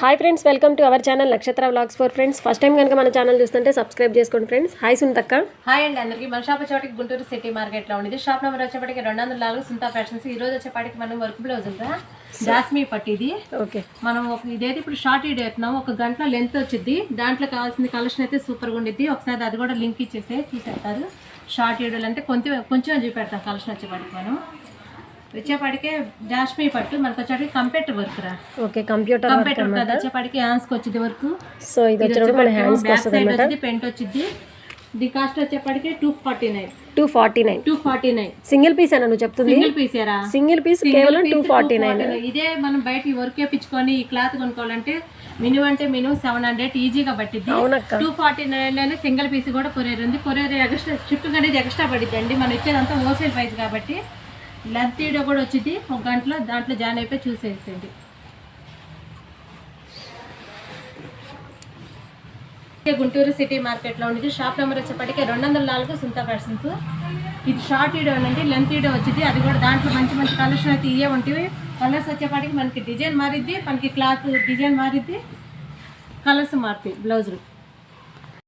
Hi friends welcome to our channel Nakshatra vlogs for friends first time కనుక మన channel చూస్తుంటే subscribe చేసుకోండి friends hi సుంతక్క hi అండి అందరికి మన షాప్ వచ్చేపాటికి గుంటూరు సిటీ మార్కెట్లో ఉంది షాప్ నెంబర్ వచ్చేపాటికి రెండు వందల నాలుగు సుంతా ఫ్యాషన్స్ ఈ రోజు వచ్చేపాటికి మనం వర్క్ బ్లౌజ్ ఉందా జాస్మీ పట్టి ఇది. ఓకే మనం ఒక ఇదైతే ఇప్పుడు షార్ట్ వీడియో ఎత్తున్నాం ఒక గంటలో లెంత్ వచ్చింది దాంట్లో కావాల్సిన కలెక్షన్ అయితే సూపర్గా ఉండిద్ది. ఒకసారి అది కూడా లింక్ ఇచ్చేస్తే చూసేస్తారు షార్ట్ వీడియోలు అంటే కొంచెం కొంచెం చూపెడతాం కలెక్షన్ వచ్చేపాటికి మనం. వచ్చేపాటికే జాస్మీ పట్టు మనకు వచ్చేపాటికి కంప్యూటర్ వర్క్ రా. ఓకే కంప్యూటర్ కంప్యూటర్ అది వచ్చేపాటికి హ్యాండ్స్కి వచ్చింది వర్క్ సో ఇది వచ్చినప్పుడు మన హ్యాండ్స్ బ్యాక్ సైడ్ వచ్చింది పెంట్ వచ్చింది. ది కాస్ట్ వచ్చేప్పటికి two forty nine two forty nine two forty nine single piece అని నువ్వు చెప్తుంది? సింగిల్ పీస్ ఏరా? సింగిల్ పీస్ కేవలం టూ ఫార్టీ నైన్ ఇదే మనం బయట వర్క్ వేపించుకొని ఈ క్లాత్ కొనుక్కోవాలంటే మినిమం అంటే మినిమం సెవెన్ హండ్రెడ్ ఈజీగా పట్టిద్ది. Two forty nine single piece కూడా కొరియర్ ఉంది కొరియర్ ఎక్స్ట్రా షిప్పింగ్ అనేది ఎక్స్ట్రా పడిద్ది అండి. మనం ఇచ్చేదంతా హోల్సేల్ ప్రైస్ కాబట్టి. లెంత్ వీడియో కూడా వచ్చింది ఒక గంటలో దాంట్లో జాయిన్ అయిపోయి చూసేసేయండి. గుంటూరు సిటీ మార్కెట్లో ఉండేది షాప్ నెంబర్ వచ్చేప్పటికే రెండు వందల నాలుగు సుంతా పర్సన్స్ ఇది షార్ట్ వీడియో అండి లెంత్ వీడియో వచ్చింది అది కూడా దాంట్లో మంచి మంచి కలెక్షన్ అయితే ఇవే ఉంటాయి కలర్స్ వచ్చేప్పటికి మనకి డిజైన్ మారిద్ది. మనకి క్లాత్ డిజైన్ మారిద్ది. కలర్స్ మారుతాయి. బ్లౌజులు